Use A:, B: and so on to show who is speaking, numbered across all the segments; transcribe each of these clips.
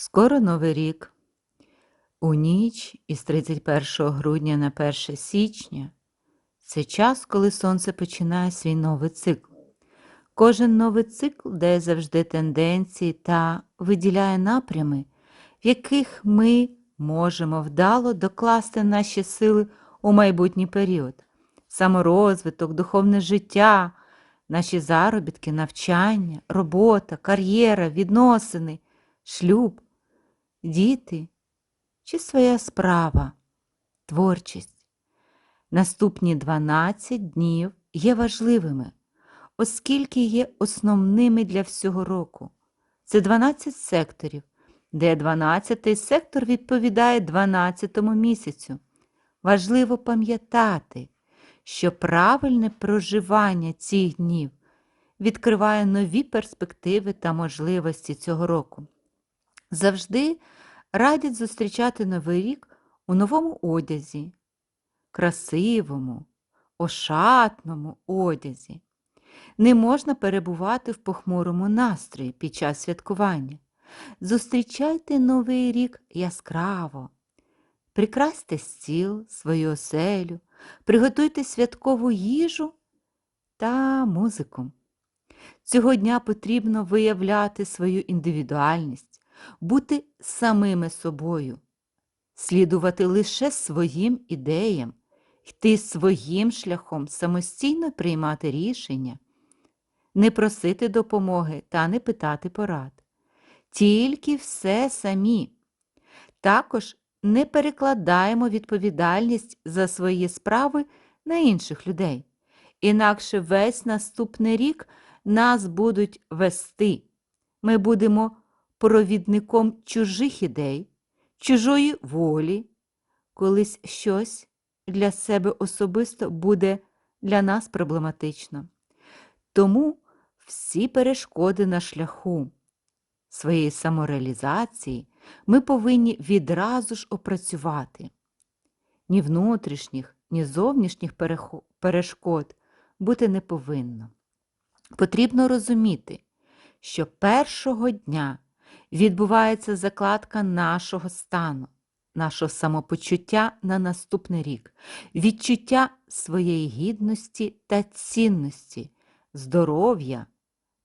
A: Скоро Новий рік. У ніч із 31 грудня на 1 січня це час, коли сонце починає свій новий цикл. Кожен новий цикл дає завжди тенденції та виділяє напрями, в яких ми можемо вдало докласти наші сили у майбутній період, саморозвиток, духовне життя, наші заробітки, навчання, робота, кар'єра, відносини, шлюб, діти чи своя справа, творчість. Наступні 12 днів є важливими, оскільки є основними для всього року. Це 12 секторів, де 12-й сектор відповідає 12-му місяцю. Важливо пам'ятати, що правильне проживання цих днів відкриває нові перспективи та можливості цього року. Завжди радять зустрічати Новий рік у новому одязі, красивому, ошатному одязі. Не можна перебувати в похмурому настрої під час святкування. Зустрічайте Новий рік яскраво. Прикрасьте стіл, свою оселю, приготуйте святкову їжу та музику. Цього дня потрібно виявляти свою індивідуальність, бути самими собою, слідувати лише своїм ідеям, йти своїм шляхом, самостійно приймати рішення, не просити допомоги та не питати порад. Тільки все самі. Також не перекладаємо відповідальність за свої справи на інших людей. Інакше весь наступний рік нас будуть вести. Ми будемо провідником чужих ідей, чужої волі, колись щось для себе особисто буде для нас проблематично. Тому всі перешкоди на шляху своєї самореалізації ми повинні відразу ж опрацювати. Ні внутрішніх, ні зовнішніх перешкод бути не повинно. Потрібно розуміти, що першого дня відбувається закладка нашого стану, нашого самопочуття на наступний рік, відчуття своєї гідності та цінності, здоров'я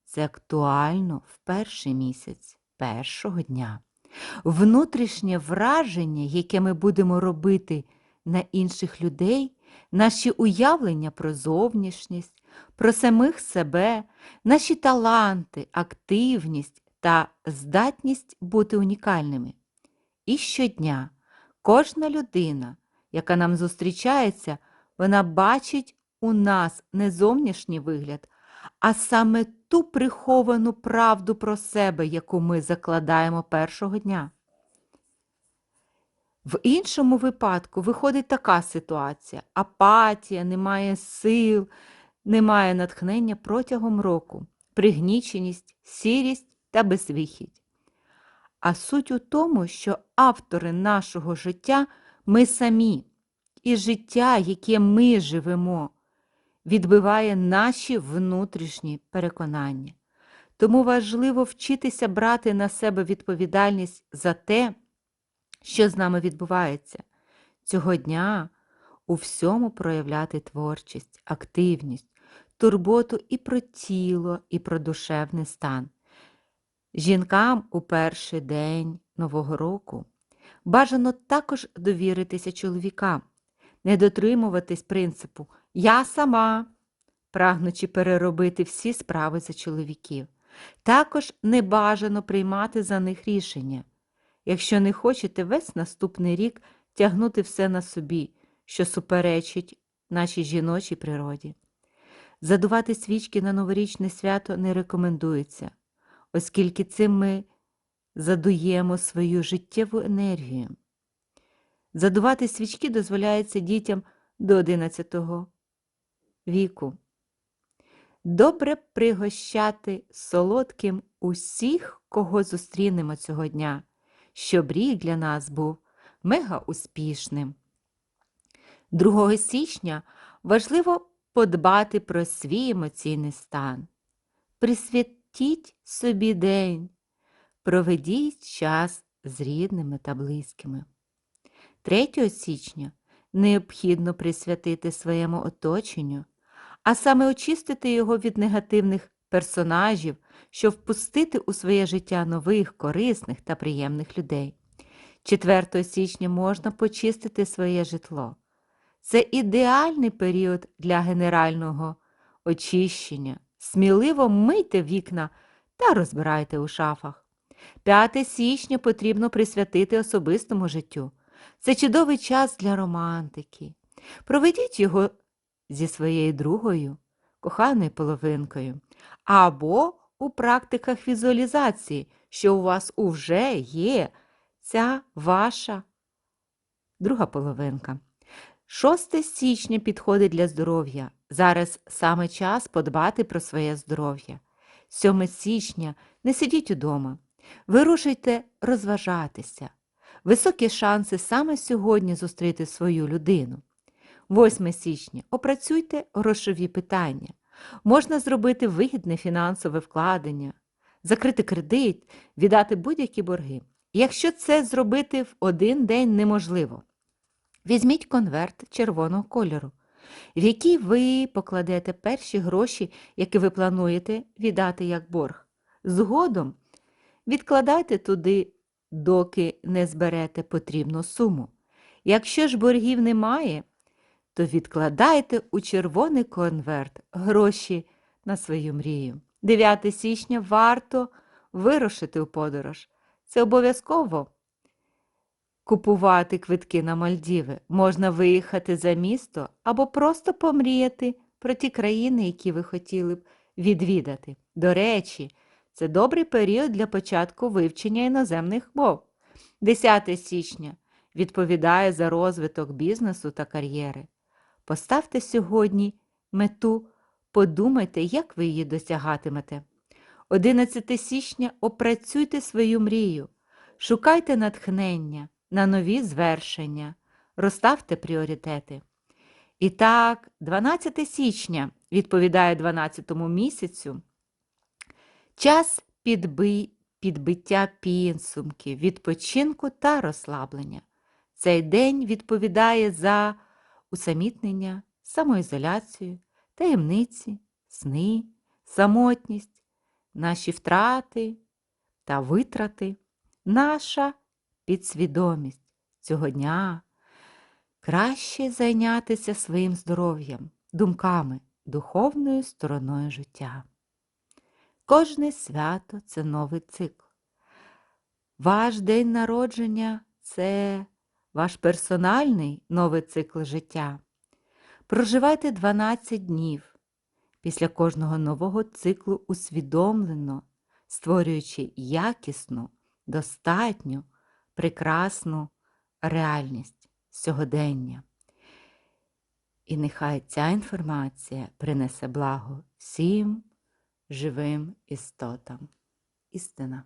A: це актуально в перший місяць першого дня. Внутрішнє враження, яке ми будемо робити на інших людей, наші уявлення про зовнішність, про самих себе, наші таланти, активність та здатність бути унікальними. І щодня кожна людина, яка нам зустрічається, вона бачить у нас не зовнішній вигляд, а саме ту приховану правду про себе, яку ми закладаємо першого дня. В іншому випадку виходить така ситуація: апатія, немає сил, немає натхнення протягом року, пригніченість, сірість та безвихідь. А суть у тому, що автори нашого життя ми самі, і життя, яке ми живемо, відбиває наші внутрішні переконання. Тому важливо вчитися брати на себе відповідальність за те, що з нами відбувається. Цього дня у всьому проявляти творчість, активність, турботу і про тіло, і про душевний стан. Жінкам у перший день Нового року бажано також довіритися чоловікам, не дотримуватись принципу Я сама, прагнучи переробити всі справи за чоловіків. Також не бажано приймати за них рішення, якщо не хочете весь наступний рік тягнути все на собі, що суперечить нашій жіночій природі. Задувати свічки на новорічне свято не рекомендується, оскільки цим ми задуємо свою життєву енергію. Задувати свічки дозволяється дітям до 11 віку. Добре пригощати солодким усіх, кого зустрінемо цього дня, щоб рік для нас був мега успішним. 2 січня важливо подбати про свій емоційний стан. Присвятіть собі день, проведіть час з рідними та близькими. 3 січня необхідно присвятити своєму оточенню, а саме очистити його від негативних персонажів, щоб впустити у своє життя нових, корисних та приємних людей. 4 січня можна почистити своє житло. Це ідеальний період для генерального очищення. Сміливо мийте вікна та розбирайте у шафах. 5 січня потрібно присвятити особистому життю. Це чудовий час для романтики. Проведіть його зі своєю другою, коханою половинкою, або у практиках візуалізації, що у вас уже є ця ваша друга половинка. 6 січня підходить для здоров'я. Зараз саме час подбати про своє здоров'я. 7 січня не сидіть удома. Вирушуйте розважатися. Високі шанси саме сьогодні зустріти свою людину. 8 січня опрацюйте грошові питання. Можна зробити вигідне фінансове вкладення, закрити кредит, віддати будь-які борги. Якщо це зробити в один день неможливо, візьміть конверт червоного кольору, в який ви покладете перші гроші, які ви плануєте віддати як борг. Згодом відкладайте туди, доки не зберете потрібну суму. Якщо ж боргів немає, то відкладайте у червоний конверт гроші на свою мрію. 9 січня варто вирушити у подорож. Це обов'язково купувати квитки на Мальдіви. Можна виїхати за місто або просто помріяти про ті країни, які ви хотіли б відвідати. До речі, це добрий період для початку вивчення іноземних мов. 10 січня відповідає за розвиток бізнесу та кар'єри. Поставте сьогодні мету, подумайте, як ви її досягатимете. 11 січня опрацюйте свою мрію, шукайте натхнення на нові звершення, розставте пріоритети. І так, 12 січня відповідає 12 місяцю. Час підби... підбиття підсумків, відпочинку та розслаблення. Цей день відповідає за усамітнення, самоізоляцію, таємниці, сни, самотність, наші втрати та витрати, наша підсвідомість цього дня. Краще зайнятися своїм здоров'ям, думками, духовною стороною життя. Кожне свято це новий цикл. Ваш день народження це ваш персональний новий цикл життя. Проживайте 12 днів після кожного нового циклу усвідомлено, створюючи якісну, достатню, прекрасну реальність сьогодення. І нехай ця інформація принесе благо всім живим істотам. Істина.